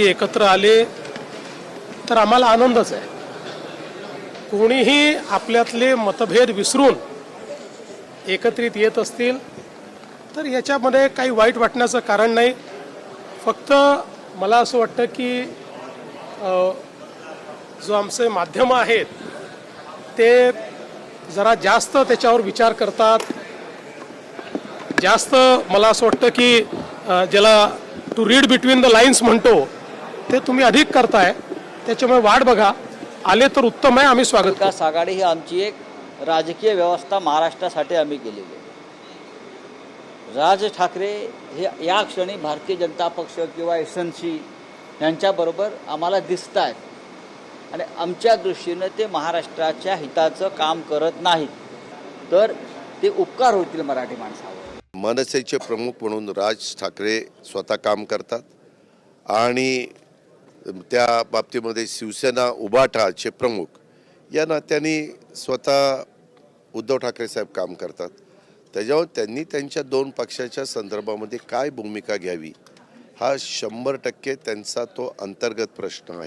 एकत्र आले तर आम्हाला आनंदच आहे. कोणीही आपल्यातले मतभेद विसरून एकत्रित येत असतील तर याच्यामध्ये काही वाईट वाटण्याचं कारण नाही. फक्त मला असं वाटतं की जो आमचे माध्यमं आहेत ते जरा जास्त त्याच्यावर विचार करतात. जास्त मला असं वाटतं की ज्याला to read between the lines म्हणतो ते तुम्ही अधिक करताय त्याच्यामुळे वाट बघा. आले तर उत्तम आहे आम्ही स्वागत करू विकास आघाडी ही आमची एक राजकीय व्यवस्था महाराष्ट्रासाठी आम्ही केलेली आहे. राज ठाकरे हे या क्षणी भारतीय जनता पक्ष किंवा एस एन सी यांच्याबरोबर आम्हाला दिसत आहेत. आणि आमच्या दृष्टीनं ते महाराष्ट्राच्या हिताचं काम करत नाहीत. तर ते उपकार होतील मराठी माणसावर. मनसेचे प्रमुख म्हणून राज ठाकरे स्वतः काम करतात. आणि त्या बाबतीमध्ये शिवसेना उभाठाचे प्रमुख या नात्याने स्वतः उद्धव ठाकरे साहेब काम करतात. त्याच्यावर त्यांनी त्यांच्या दोन पक्षाच्या संदर्भामध्ये काय भूमिका घ्यावी हा शंभर टक्के त्यांचा तो अंतर्गत प्रश्न आहे.